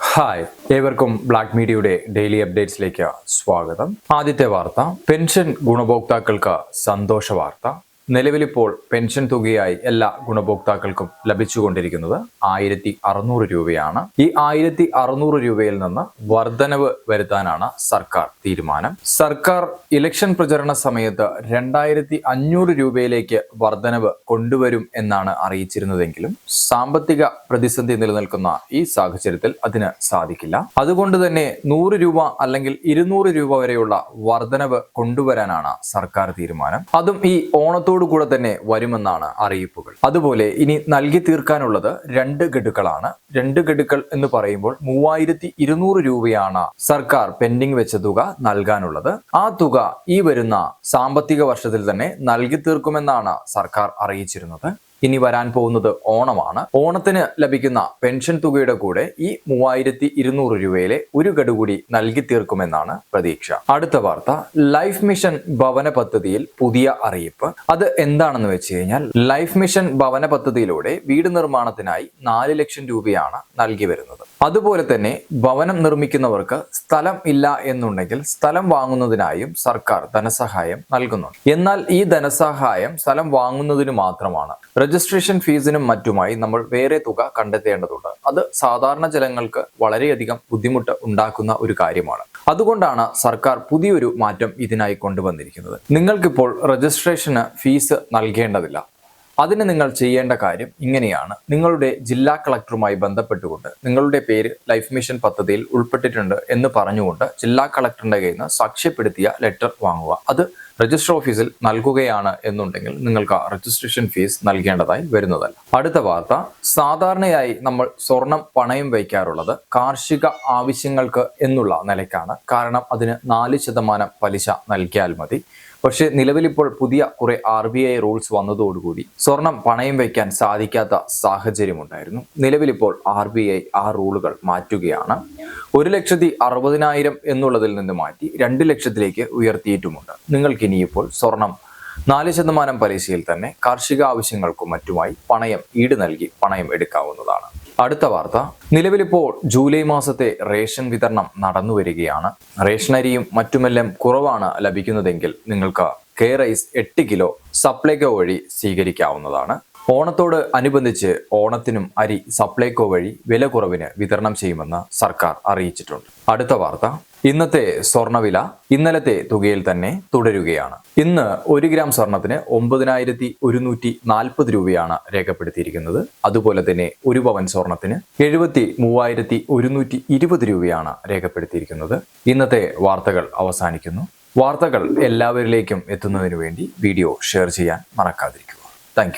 Hi ഏവർക്കും black മീഡിയയുടെ daily അപ്ഡേറ്റ്സിലേക്ക് സ്വാഗതം. ആദ്യത്തെ വാർത്ത പെൻഷൻ ഗുണഭോക്താക്കൾക്ക് സന്തോഷ വാർത്ത. നിലവിലിപ്പോൾ പെൻഷൻ തുകയായി എല്ലാ ഗുണഭോക്താക്കൾക്കും ലഭിച്ചുകൊണ്ടിരിക്കുന്നത് ആയിരത്തി അറുന്നൂറ് രൂപയാണ്. ഈ ആയിരത്തി അറുന്നൂറ് രൂപയിൽ നിന്ന് വർധനവ് വരുത്താനാണ് സർക്കാർ തീരുമാനം. സർക്കാർ ഇലക്ഷൻ പ്രചരണ സമയത്ത് രണ്ടായിരത്തി അഞ്ഞൂറ് രൂപയിലേക്ക് വർധനവ് കൊണ്ടുവരും എന്നാണ് അറിയിച്ചിരുന്നതെങ്കിലും സാമ്പത്തിക പ്രതിസന്ധി നിലനിൽക്കുന്ന ഈ സാഹചര്യത്തിൽ അതിന് സാധിക്കില്ല. അതുകൊണ്ട് തന്നെ നൂറ് രൂപ അല്ലെങ്കിൽ ഇരുന്നൂറ് രൂപ വരെയുള്ള വർധനവ് കൊണ്ടുവരാനാണ് സർക്കാർ തീരുമാനം. അതും ഈ ഓണത്തോടു കൂടെ തന്നെ വരുമെന്നാണ് അറിയിപ്പുകൾ. അതുപോലെ ഇനി നൽകി തീർക്കാനുള്ളത് രണ്ട് ഗഡുക്കളാണ്. രണ്ട് ഗഡുക്കൾ എന്ന് പറയുമ്പോൾ മൂവായിരത്തി ഇരുന്നൂറ് രൂപയാണ് സർക്കാർ പെൻഡിംഗ് വെച്ച തുക നൽകാനുള്ളത്. ആ തുക ഈ വരുന്ന സാമ്പത്തിക വർഷത്തിൽ തന്നെ നൽകി തീർക്കുമെന്നാണ് സർക്കാർ അറിയിച്ചിരുന്നത്. ഇനി വരാൻ പോകുന്നത് ഓണമാണ്. ഓണത്തിന് ലഭിക്കുന്ന പെൻഷൻ തുകയുടെ കൂടെ ഈ മൂവായിരത്തി ഇരുന്നൂറ് രൂപയിലെ ഒരു ഗഡു കൂടി നൽകി തീർക്കുമെന്നാണ് പ്രതീക്ഷ. അടുത്ത വാർത്ത ലൈഫ് മിഷൻ ഭവന പദ്ധതിയിൽ പുതിയ അറിയിപ്പ്. അത് എന്താണെന്ന് വെച്ച് കഴിഞ്ഞാൽ ലൈഫ് മിഷൻ ഭവന പദ്ധതിയിലൂടെ വീട് നിർമ്മാണത്തിനായി നാല് ലക്ഷം രൂപയാണ് നൽകി വരുന്നത്. അതുപോലെ തന്നെ ഭവനം നിർമ്മിക്കുന്നവർക്ക് സ്ഥലം ഇല്ല എന്നുണ്ടെങ്കിൽ സ്ഥലം വാങ്ങുന്നതിനായും സർക്കാർ ധനസഹായം നൽകുന്നുണ്ട്. എന്നാൽ ഈ ധനസഹായം സ്ഥലം വാങ്ങുന്നതിന് മാത്രമാണ്. രജിസ്ട്രേഷൻ ഫീസിനും മറ്റുമായി നമ്മൾ വേറെ തുക കണ്ടെത്തേണ്ടതുണ്ട്. അത് സാധാരണ ജനങ്ങൾക്ക് വളരെയധികം ബുദ്ധിമുട്ട് ഉണ്ടാക്കുന്ന ഒരു കാര്യമാണ്. അതുകൊണ്ടാണ് സർക്കാർ പുതിയൊരു മാറ്റം ഇതിനായി കൊണ്ടുവന്നിരിക്കുന്നത്. നിങ്ങൾക്കിപ്പോൾ രജിസ്ട്രേഷന് ഫീസ് നൽകേണ്ടതില്ല. അതിന് നിങ്ങൾ ചെയ്യേണ്ട കാര്യം ഇങ്ങനെയാണ്. നിങ്ങളുടെ ജില്ലാ കളക്ടറുമായി ബന്ധപ്പെട്ടുകൊണ്ട് നിങ്ങളുടെ പേര് ലൈഫ് മിഷൻ പദ്ധതിയിൽ ഉൾപ്പെട്ടിട്ടുണ്ട് എന്ന് പറഞ്ഞുകൊണ്ട് ജില്ലാ കളക്ടറിന്റെ കയ്യിൽ നിന്ന് സാക്ഷ്യപ്പെടുത്തിയ ലെറ്റർ വാങ്ങുക. അത് രജിസ്റ്റർ ഓഫീസിൽ നൽകുകയാണ് എന്നുണ്ടെങ്കിൽ നിങ്ങൾക്ക് രജിസ്ട്രേഷൻ ഫീസ് നൽകേണ്ടതായി വരുന്നതല്ല. അടുത്ത വാർത്ത സാധാരണയായി നമ്മൾ സ്വർണം പണയം വയ്ക്കാറുള്ളത് കാർഷിക ആവശ്യങ്ങൾക്ക് എന്നുള്ള നിലയ്ക്കാണ്. കാരണം അതിന് നാല് ശതമാനം പലിശ നൽകിയാൽ മതി. പക്ഷേ നിലവിലിപ്പോൾ പുതിയ കുറെ ആർ ബി ഐ റൂൾസ് വന്നതോടുകൂടി സ്വർണം പണയം വയ്ക്കാൻ സാധിക്കാത്ത സാഹചര്യമുണ്ടായിരുന്നു നിലവിലിപ്പോൾ ആർ ബി ഐ ആ റൂളുകൾ മാറ്റുകയാണ്. ഒരു ലക്ഷത്തി അറുപതിനായിരം എന്നുള്ളതിൽ നിന്ന് മാറ്റി രണ്ട് ലക്ഷത്തിലേക്ക് ഉയർത്തിയിട്ടുമുണ്ട്. നിങ്ങൾക്ക് ഇനിയിപ്പോൾ സ്വർണം. നാല് ശതമാനം പലിശയിൽ തന്നെ കാർഷിക ആവശ്യങ്ങൾക്കും മറ്റുമായി പണയം ഈട് നൽകി പണയം എടുക്കാവുന്നതാണ്. അടുത്ത വാർത്ത. നിലവിലിപ്പോൾ ജൂലൈ മാസത്തെ റേഷൻ വിതരണം നടന്നു വരികയാണ് റേഷനരിയും മറ്റുമെല്ലാം കുറവാണ് ലഭിക്കുന്നതെങ്കിൽ നിങ്ങൾക്ക് കെ റൈസ് എട്ട് കിലോ സപ്ലൈകോ വഴി സ്വീകരിക്കാവുന്നതാണ്. ഓണത്തോട് അനുബന്ധിച്ച് ഓണത്തിനും അരി സപ്ലൈകോ വഴി വില കുറവിന് വിതരണം ചെയ്യുമെന്ന് സർക്കാർ അറിയിച്ചിട്ടുണ്ട്. അടുത്ത വാർത്ത. ഇന്നത്തെ സ്വർണവില ഇന്നലത്തെ തുകയിൽ തന്നെ തുടരുകയാണ്. ഇന്ന് ഒരു ഗ്രാം സ്വർണത്തിന് ഒമ്പതിനായിരത്തി ഒരുന്നൂറ്റി നാൽപ്പത് രൂപയാണ് രേഖപ്പെടുത്തിയിരിക്കുന്നത്. അതുപോലെ തന്നെ ഒരു പവൻ സ്വർണത്തിന് എഴുപത്തി മൂവായിരത്തി ഒരുന്നൂറ്റി ഇരുപത് രൂപയാണ് രേഖപ്പെടുത്തിയിരിക്കുന്നത്. ഇന്നത്തെ വാർത്തകൾ അവസാനിക്കുന്നു. വാർത്തകൾ എല്ലാവരിലേക്കും എത്തുന്നതിനു വേണ്ടി വീഡിയോ ഷെയർ ചെയ്യാൻ മറക്കാതിരിക്കുക. താങ്ക്